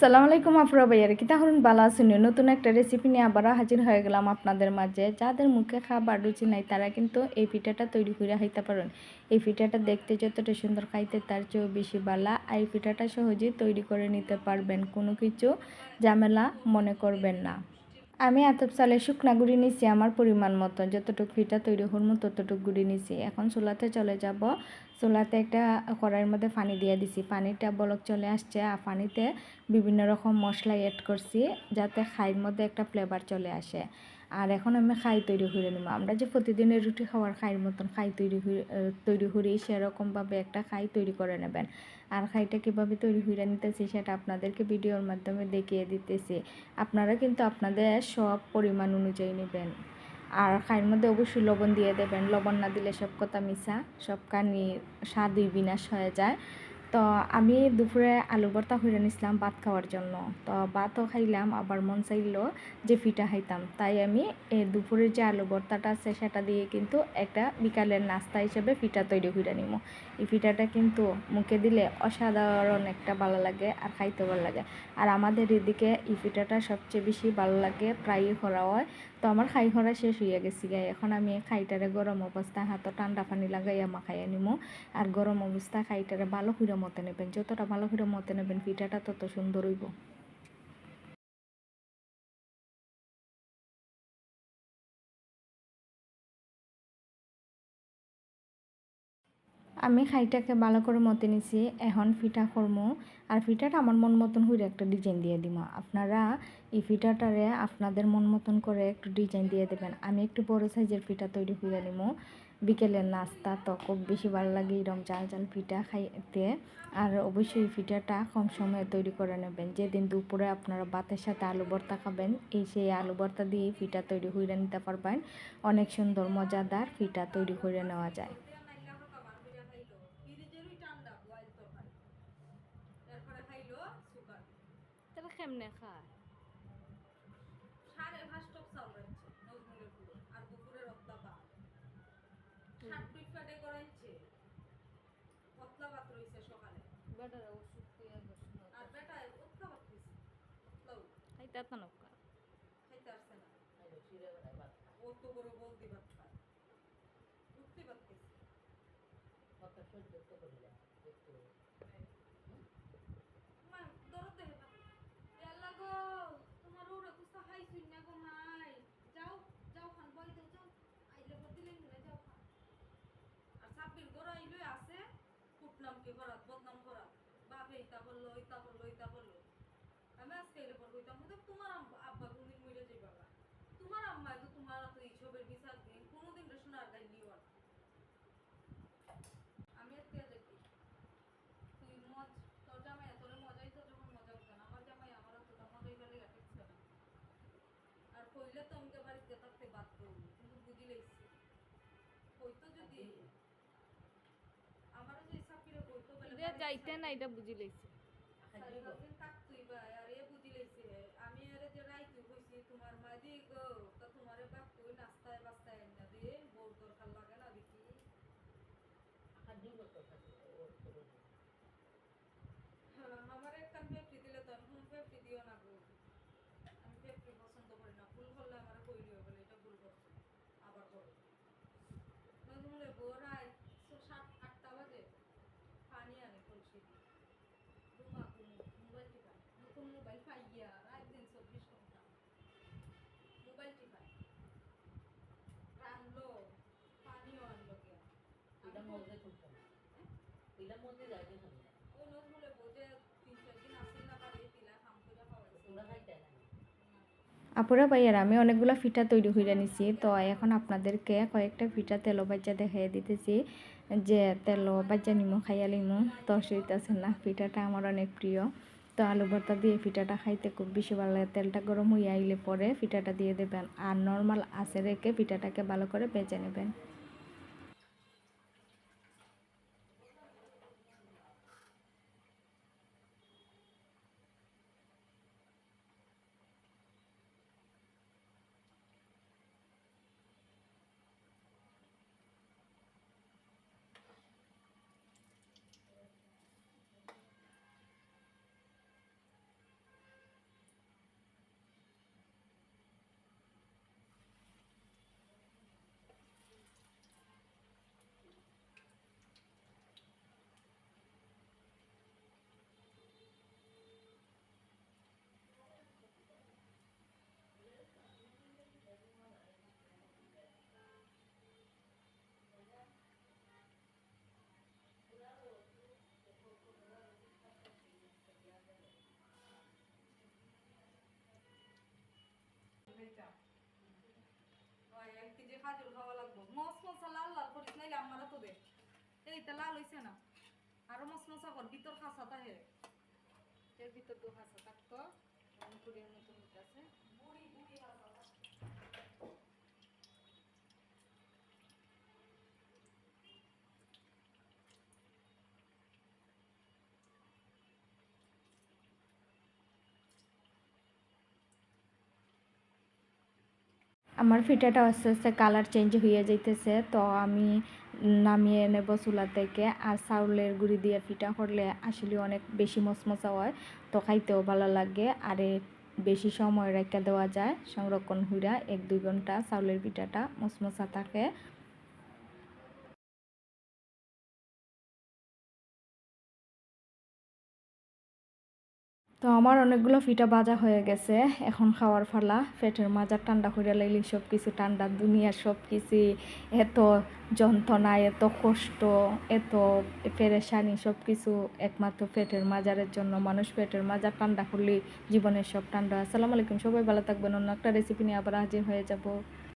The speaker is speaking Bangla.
সালাম আলাইকুম আফরা ভাইয়ার, কি তাহলে বালা আছেন? নতুন একটা রেসিপি নিয়ে আবারও হাজির হয়ে গেলাম আপনাদের মাঝে। যাদের মুখে খাবার রুচি নাই, তারা কিন্তু এই পিঠাটা তৈরি করে খাইতে পারেন এই পিঠাটা দেখতে যতটা সুন্দর খাইতে, তার চেয়েও বেশি বালা। আর এই পিঠাটা সহজেই তৈরি করে নিতে পারবেন, কোনো কিছু ঝামেলা মনে করবেন না। আমি আতপ চালে শুকনা গুঁড়ি নিছি আমার পরিমাণ মতো। যতটুকু পিঠা তৈরি হরমো ততটুকু গুঁড়ি নিছি। এখন চুলাতে চলে যাব। চুলাতে একটা কড়াইয়ের মধ্যে পানি দিয়ে দিছি। পানিটা বলক চলে আসছে। আর পানিতে বিভিন্ন রকম মশলা অ্যাড করছি যাতে খাইয়ের মধ্যে একটা ফ্লেভার চলে আসে। আর এখন আমি খাই তৈরি করে নিব। আমরা যে প্রতিদিনের রুটি খাওয়ার খাইয়ের মতন খাই তৈরি তৈরি করি সেরকমভাবে একটা খাই তৈরি করে নেবেন। আর খাইটা কীভাবে তৈরি করে নিতেছি সেটা আপনাদেরকে ভিডিওর মাধ্যমে দেখিয়ে দিতেছি। আপনারা কিন্তু আপনাদের সব পরিমাণ অনুযায়ী নেবেন। আর খাইয়ের মধ্যে অবশ্যই লবণ দিয়ে দেবেন। লবণ না দিলে সব কথা মিশা সব কানি স্বাদই বিনাশ হয়ে যায়। তো আমি দুপুরে আলু ভর্তা হইরে নিছিলাম, ভাত খাওয়ার জন্য। তো ভাতও খাইলাম, আবার মন চাইলো যে ফিটা খাইতাম। তাই আমি দুপুরের যে আলু ভর্তাটা আছে, সেটা দিয়ে কিন্তু একটা বিকালের নাস্তা হিসেবে ফিটা তৈরি করে নিব। এই ফিটাটা কিন্তু মুখে দিলে অসাধারণ একটা ভালো লাগে আর খাইতে ভালো লাগে। আর আমাদের এদিকে এই ফিটাটা সবচেয়ে বেশি ভালো লাগে প্রায়ই করা হয়। তো আমার খাই খরা শেষ হয়ে গেছি গাই এখন আমি খাইটারে গরম অবস্থা হাতও ঠান্ডা পানি লাগাইয়া মাখাইয়া নিমো। আর গরম অবস্থায় খাইটারে ভালো করে মতে নেবেন, যতটা ভালো করে মতে নেবেন, পিঠাটা তত সুন্দর হইব। আমি খাইটাকে ভালো করে মতে নিছি, এখন ফিটা করমু, আর ফিটাটা আমার মন মতন হইরে একটা ডিজাইন দিয়ে দিব আপনারা এই ফিটাটারে আপনাদের মন মতন করে একটু ডিজাইন দিয়ে দেবেন। আমি একটু বড় সাইজের ফিটা তৈরি করে নিব বিকেলের নাস্তা তো খুব বেশি ভালো লাগে এরকম চাল জাল পিঠা খাইতে। আর অবশ্যই পিঠাটা কম সময়ে তৈরি করে নেবেন। যেদিন দুপুরে আপনারা ভাতের সাথে আলু ভর্তা খাবেন, এই সেই আলু ভর্তা দিয়ে পিঠা তৈরি করে নিতে পারবেন। অনেক সুন্দর, মজাদার পিঠা তৈরি করে নেওয়া যায়। কেমনে খায়? বেটারা ওষুধ খেয়ে বসে আর খাইতে তো নৌকা? খাইতে আসছে না। ও তো বড় বলদি ভাত খায়। উঠতে ভাত খাইছে। মা দরদ দেহে না গো তোমার ওরে কুস্তা খাইছুন না গো মাই। যাও যাও খান বই দাও যাও। আইলে বদিলেন না যাও খান। আর সাব্বির গোড়া আছে কুটনাম কে করাত তোমার আব্বা কোনদিন মরে যাই বাবা তোমার আম্মা তো তোমার তো এইসবের বিচার দিন কোনোদিন রে শোনার গাই দিও না। আমি আজকে দেখি? তুই মজ তোর জামাই তোর মজাই তো যখন মজা হতো না আমার জামাই আমার অতটা মজাই গেলে গেছে না আর কইলে তো আমাকে বাড়িতে থাকতে করব কিন্তু বুঝি লাইছি কইতো যদি আমারও যে সাপিরে কইতো বলে যাইতে না এটা বুঝি থাকতুই বা আর এ বুঝি লাইছে আমি আরে যে রাইতু কইছি তোমার মা দি গো তা তোমারে বাপ কই নাস্তায় বাস্তায় দে বউর দরকার লাগে না দেখি হ্যাঁ, আমার একটা পেপটি দিলে তো আমি পেপটি দিও না গো আমি পেপটি পছন্দ করি না ভুল করলে আমার কইলিও বলে এটা ভুল করছ আবার করো নজমুলের বোরায় সাত আটটা বাজে পানি আনে কলসি রুমা কুমু মোবাইল টিপায় নতুন মোবাইল পাই গিয়া রাত দিন চব্বিশ ঘণ্টা মোবাইল টিপায় রানলো পানিও আনলো গিয়া ও নজমুলের বোঝে তিন চার দিন আসিল না বাড়ি তিলা খাম করে খাওয়াইছে আপুরা ভাইয়ার আমি অনেকগুলো পিঠা তৈরি করে নিছি। তো এখন আপনাদেরকে কয়েকটা পিঠা তেলো বাজ্জা দেখাই দিতেছি। যে তেলো বাজ্জা নিমো খাইয়া লিমো। তো আছে না পিঠাটা আমার অনেক প্রিয়। তো আলু ভর্তা দিয়ে পিঠাটা খাইতে খুব বেশি ভালো লাগে। তেলটা গরম হয়ে আইলে পরে পিঠাটা দিয়ে দেবেন। আর নর্মাল আছে রেখে পিঠাটাকে ভালো করে বেজে নেবেন। খাইতাম ওই এক কেজি খাজুর খাওয়া লাগবো? মস মশা লাল লাল করিস, নাইলে আমারও তো দে। এইটা লাল হইছে না। আরও মস মশা কর, ভিতর খাসা তাহে। এর ভিতর তো খাসা থাকতো। আমার ফিটাটা আস্তে আস্তে কালার চেঞ্জ হয়ে যাইতেছে, তো আমি নামিয়ে নেব চুলা থেকে। আর চাউলের গুঁড়ি দিয়ে ফিটা করলে আসলে অনেক বেশি মচমচা হয়, তো খাইতেও ভালো লাগে। আর বেশি সময় রেখে দেওয়া যায় সংরক্ষণ হইরা, এক দুই ঘণ্টা চাউলের পিঠাটা মচমচা থাকে। তো আমার অনেকগুলো ফিটা বাজা হয়ে গেছে, এখন খাওয়ার ফালা। পেটের মাজা ঠান্ডা করে লাইলে সব কিছু ঠান্ডা দুনিয়ার সব কিছু এত যন্ত্রণা, এত কষ্ট, এত পেরেশানি সব কিছু একমাত্র পেটের মাজারের জন্য। মানুষ পেটের মাজা ঠান্ডা করলে জীবনের সব ঠান্ডা। আসসালামু আলাইকুম, সবাই ভালো থাকবেন। অন্য একটা রেসিপি নিয়ে আবার হাজির হয়ে যাব।